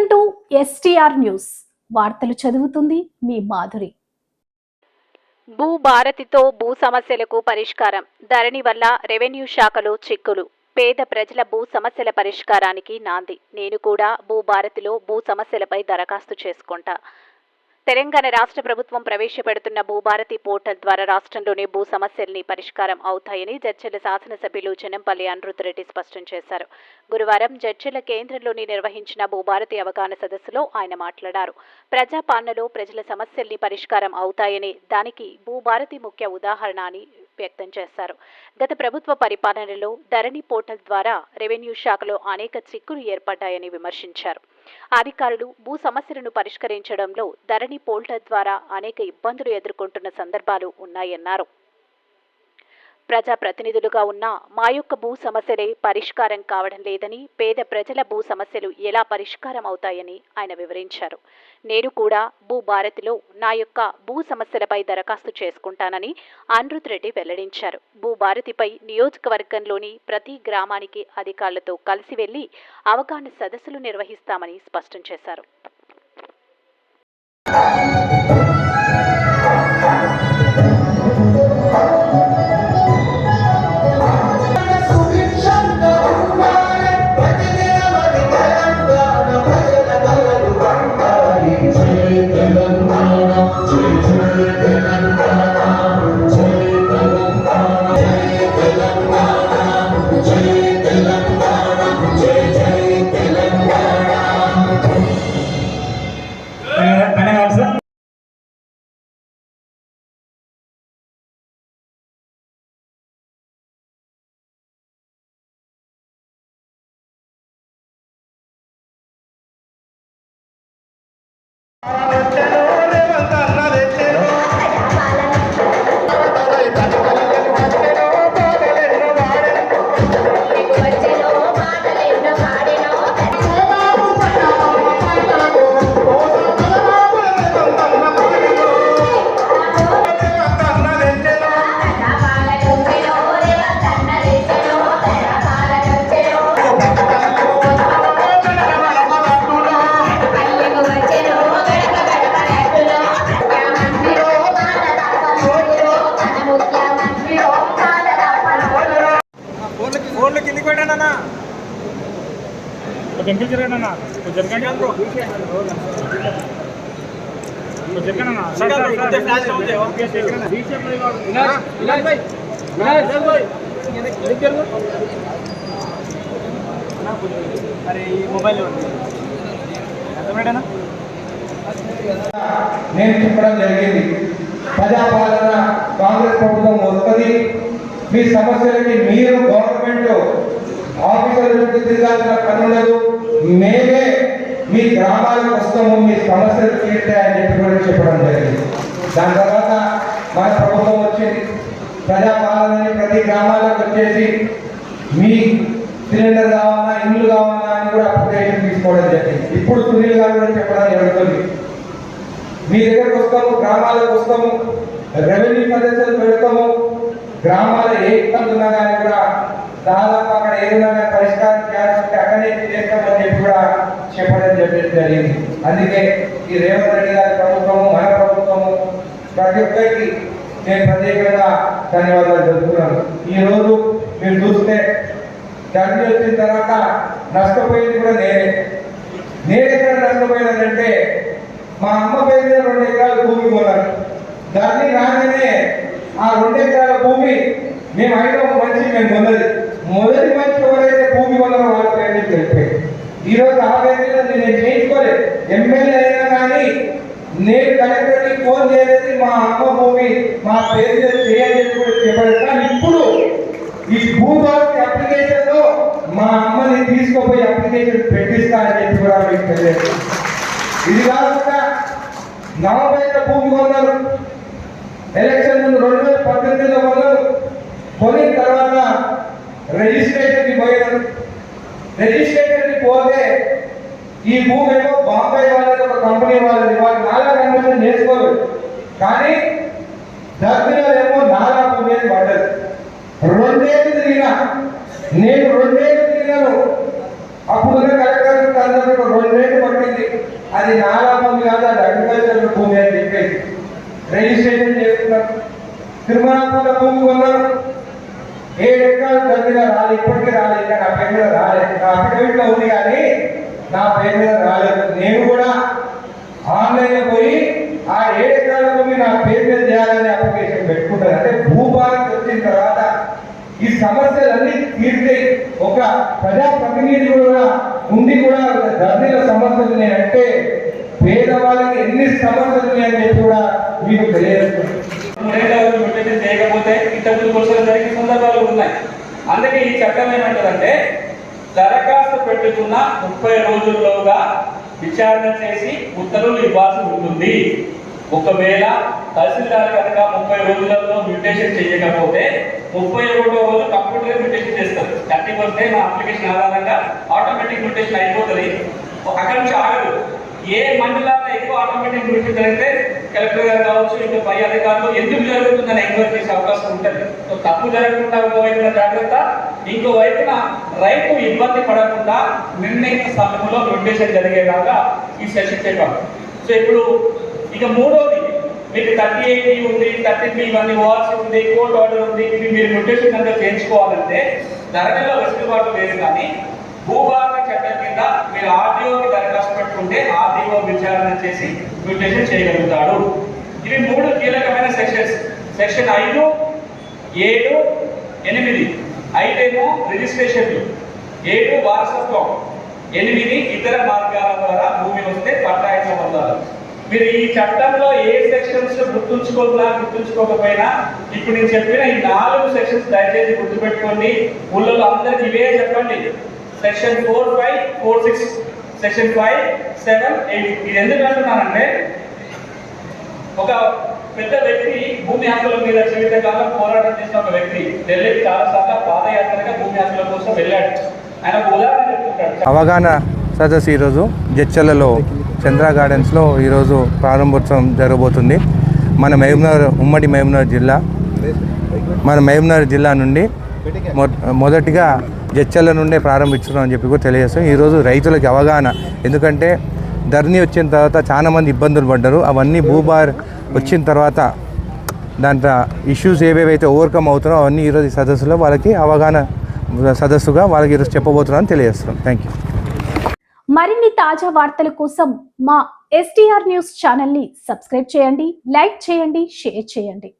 Welcome to STR news. వార్తలు చదువుతుంది మీ మాధురి. భూ భారతితో భూ సమస్యలకు పరిష్కారం. ధరణి వల్ల రెవెన్యూ శాఖలో చిక్కులు. పేద ప్రజల భూ సమస్యల పరిష్కారానికి నాంది. నేను కూడా భూ భారతిలో భూ సమస్యలపై దరఖాస్తు చేసుకుంటా. తెలంగాణ రాష్ట్ర ప్రభుత్వం ప్రవేశపెడుతున్న భూభారతి పోర్టల్ ద్వారా రాష్ట్రంలోని భూ సమస్యల్ని పరిష్కారం అవుతాయని జడ్చర్ల శాసనసభ్యులు చెన్నంపల్లి అనిరుద్ధిరెడ్డి స్పష్టం చేశారు. గురువారం జడ్చర్ల కేంద్రంలోని నిర్వహించిన భూభారతి అవగాహన సదస్సులో ఆయన మాట్లాడారు. ప్రజాపాలనలో ప్రజల సమస్యల్ని పరిష్కారం అవుతాయని దానికి భూభారతి ముఖ్య ఉదాహరణ అని వ్యక్తం చేశారు. గత ప్రభుత్వ పరిపాలనలో ధరణి పోర్టల్ ద్వారా రెవెన్యూ శాఖలో అనేక చిక్కులు ఏర్పడ్డాయని విమర్శించారు. అధికారులు భూ సమస్యలను పరిష్కరించడంలో ధరణి పోల్టర్ ద్వారా అనేక ఇబ్బందులు ఎదుర్కొంటున్న సందర్భాలు ఉన్నాయన్నారు. ప్రజాప్రతినిధులుగా ఉన్న మా యొక్క భూ సమస్యలే పరిష్కారం కావడం లేదని పేద ప్రజల భూ సమస్యలు ఎలా పరిష్కారం అవుతాయని ఆయన వివరించారు. నేను కూడా భూ భారతిలో నా యొక్క భూ సమస్యలపై దరఖాస్తు చేసుకుంటానని అనిరుద్ రెడ్డి వెల్లడించారు. భూ భారతిపై నియోజకవర్గంలోని ప్రతి గ్రామానికి అధికారులతో కలిసి వెళ్ళి అవగాహన సదస్సులు నిర్వహిస్తామని స్పష్టం చేశారు. వచ్చెనో కొంచెం ఎంపీ జరగండి అన్న సార్ అరే ఈ మొబైల్ నేను చెప్పడం జరిగింది. ప్రజాపాలన కాంగ్రెస్ ప్రభుత్వం వస్తుంది మీ సమస్యలకి మీరు గవర్నమెంట్ ఆఫీసర్ల చుట్టూ తిరగాల్సిన పని ఉండదు? మేమే మీ గ్రామాలకు వస్తాము మీ సమస్యలు తీరుతాయని చెప్పి కూడా చెప్పడం జరిగింది. దాని తర్వాత మన ప్రభుత్వం వచ్చింది. ప్రజాపాలనని ప్రతి గ్రామాలకు వచ్చేసి మీ సిలిండర్ కావాలా ఇల్లు కావాలా అని కూడా అప్లికేషన్ తీసుకోవడం జరిగింది. ఇప్పుడు సునీల్ గారు కూడా చెప్పడం జరుగుతుంది. మీ దగ్గరకు వస్తాము గ్రామాలకు వస్తాము రెవెన్యూ సదస్సులు పెడతాము గ్రామాల ఏ ఇబ్బంది ఉన్నా కానీ కూడా దాదాపు అక్కడ ఏ విధంగా పరిష్కారం చేయాల్సి అక్కడే చేస్తామని చెప్పి కూడా చెప్పడం చెప్పడం జరిగింది. అందుకే ఈ రేవంత్ రెడ్డి గారి ప్రభుత్వము మన ప్రభుత్వము ప్రతి ఒక్కరికి నేను ప్రత్యేకంగా ధన్యవాదాలు చెప్తున్నాను ఈరోజు మీరు చూస్తే ధరణి వచ్చిన తర్వాత నష్టపోయింది కూడా నేనే. నేను ఎక్కడ నష్టపోయినానంటే మా అమ్మ పేరు మీద రెండు ఎకరాల భూమి కొన్నాను. దాన్ని రాగానే ఆ రెండు ఎకరాల భూమి మేము ఐదో మంచి మేము పొందలేదు మొదటి మంచి ఎవరైతే భూమి కొన్నారో వాళ్ళ పేరు మీద వెళ్ళిపోయింది ఈ రోజు ఆ నేను చేయించుకోలేదు. ఎమ్మెల్యే అయినా కానీ నేను కలెక్టర్కి ఫోన్ చేయలేదు మా అమ్మ భూమి మా పేరు చేయాలి కూడా చెప్పలేదు. కానీ ఇప్పుడు ఈ భూభారతి అప్లికేషన్లో మా అమ్మని తీసుకుపోయి అప్లికేషన్ పెట్టిస్తానని చెప్పి కూడా మీకు తెలియదు ఇది కాకుండా నలభై భూమి కొన్నారు. ఎలక్షన్ ముందు రెండు వేల పద్దెనిమిదిలో కొన్నారు. కొనిన తర్వాత రిజిస్ట్రేషన్కి పోయారు రిజిస్ట్రేషన్ ఈ భూమి ఏమో బాంబే వాళ్ళది ఒక కంపెనీ వాళ్ళది వాళ్ళు నాలా కన్వర్షన్ చేసుకోరు కానీ దర్శనం ఏమో నాలా భూమి అని పడ్డది రెండేళ్ళు తిరిగినా నేను రెండేళ్ళు తిరిగాను. అప్పుడున్న కలెక్టర్ అందరూ రెండేళ్ళు అది నాలా భూమి కాదు అది అగ్రికల్చర్ భూమి అని చెప్పేసి. రిజిస్ట్రేషన్ చేసుకున్నారు తిరుమల భూమి కొన్నారు ఏడు ఎకరాలు దగ్గర రాలేదు ఇప్పటికీ రాలేదు కానీ నా రాలేదు. నా ఉంది కానీ నా పేరు మీద రాలేదు. నేను కూడా ఆన్లైన్లో పోయి ఆ ఏడు ఎకరాల భూమి నా పేరు మీద చేయాలని అప్లికేషన్ పెట్టుకుంటాను అంటే భూభారత్ వచ్చిన తర్వాత ఈ సమస్యలన్నీ తీర్చే ఒక ప్రజాప్రతినిధి కూడా ఉండి కూడా ధర్నీల సమస్యలు ఉన్నాయంటే పేదవాళ్ళకి ఎన్ని సమస్యలు ఉన్నాయని చెప్పి కూడా మీకు తెలియజేస్తున్నాను. చేయకపోతే ఇతరులు కోసం జరిగిన సందర్భాలు ఉన్నాయి. అందుకే ఈ చట్టం ఏమంటదంటే దరఖాస్తు పెట్టుకున్న ముప్పై రోజుల్లోగా విచారణ చేసి ఉత్తర్వులు ఇవ్వాల్సి ఉంటుంది. ఒకవేళ తహసీల్దార్ కనుక ముప్పై రోజులలో మ్యూటేషన్ చేయకపోతే ముప్పై ఒకటో రోజు కంప్యూటర్ మ్యూటేషన్ చేస్తారు. థర్టీ వస్తే నా అప్లికేషన్ ఆధారంగా ఆటోమేటిక్ మ్యూటేషన్ అయిపోతుంది. అక్కడి నుంచి ఆగదు. ఏ మండలాల్లో ఎక్కువ ఆటోమేటిక్ మ్యూటేషన్ జరిగితే కలెక్టర్ గారు కావచ్చు ఇంకా పై అధికారులు ఎందుకు జరుగుతుందని ఎంక్వైరీ చేసే అవకాశం ఉంటుంది. సో తప్పు జరగకుండా ఒకవైపున జాగ్రత్త. ఇంకో రైతు ఇబ్బంది పడకుండా నిర్ణయిత సమయంలో మ్యూటేషన్ జరిగేలాగా ఈ సెషన్ చెప్పాం సో ఇప్పుడు ఇక మూడోది మీకు థర్టీ ఎయిట్ ఉంది థర్టీ త్రీ ఇవన్నీ ఓఆర్సీ ఉంది కోర్ట్ ఆర్డర్ ఉంది ఇవి మీరు మ్యూటేషన్ కనుక చేయించుకోవాలంటే ధరలో వెసులుబాటు లేదు కానీ భూభాగ చట్టం కింద మీరు ఆర్డీఓకి దరఖాస్తు పెట్టుకుంటే ఆర్డీఓ విచారణ చేసి మ్యూటేషన్ చేయగలుగుతాడు. ఇవి మూడు కీలకమైన సెక్షన్స్ సెక్షన్ ఐదు ఏడు ఎనిమిది. ఐదేమో రిజిస్ట్రేషన్లు. ఏడు వారసత్వం. ఎనిమిది ఇతర మార్గాల ద్వారా భూమి వస్తే పట్టాయిత పొందాలి మీరు ఈ చట్టంలో ఏ సెక్షన్స్ గుర్తుంచుకోకుండా గుర్తుంచుకోకపోయినా ఇప్పుడు నేను చెప్పిన ఈ నాలుగు సెక్షన్స్ దయచేసి గుర్తుపెట్టుకోండి. ఊళ్ళో అందరికి ఇవే చెప్పండి. Section four five four six section five seven eight ఇది ఎందుకు అంటున్నానంటే ఒక పెద్ద వ్యక్తి భూమి హక్కుల మీద జీవితకాలం పోరాటం చేసిన ఒక వ్యక్తి ఢిల్లీకి చాలాసార్లు పాదయాత్రగా భూమి హక్కుల కోసం వెళ్ళాడు. ఆయన ఉదాహరణ చెప్తుంటాడు. అవగాహన సదస్సు ఈరోజు జడ్చర్లలో చంద్ర గార్డెన్స్లో ఈరోజు ప్రారంభోత్సవం జరగబోతుంది. మన మహబూబ్నగర్ ఉమ్మడి మహబూబ్నగర్ జిల్లా మన మహబూబ్నగర్ జిల్లా నుండి మొదటిగా జడ్చర్ల నుండే ప్రారంభించున్నాం అని చెప్పి కూడా తెలియజేస్తాం. ఈరోజు రైతులకి అవగాహన. ఎందుకంటే ధరణి వచ్చిన తర్వాత చాలామంది ఇబ్బందులు పడ్డారు. అవన్నీ భూభార్ వచ్చిన తర్వాత దాంట్లో ఇష్యూస్ ఏవేవైతే ఓవర్కమ్ అవుతున్నాయో అవన్నీ ఈరోజు ఈ సదస్సులో వాళ్ళకి అవగాహన సదస్సుగా వాళ్ళకి ఈరోజు చెప్పబోతున్నాను తెలియజేస్తున్నాం. థ్యాంక్ యూ మరిన్ని తాజా వార్తల కోసం మా ఎస్టీఆర్ న్యూస్ ఛానల్ని సబ్స్క్రైబ్ చేయండి లైక్ చేయండి షేర్ చేయండి.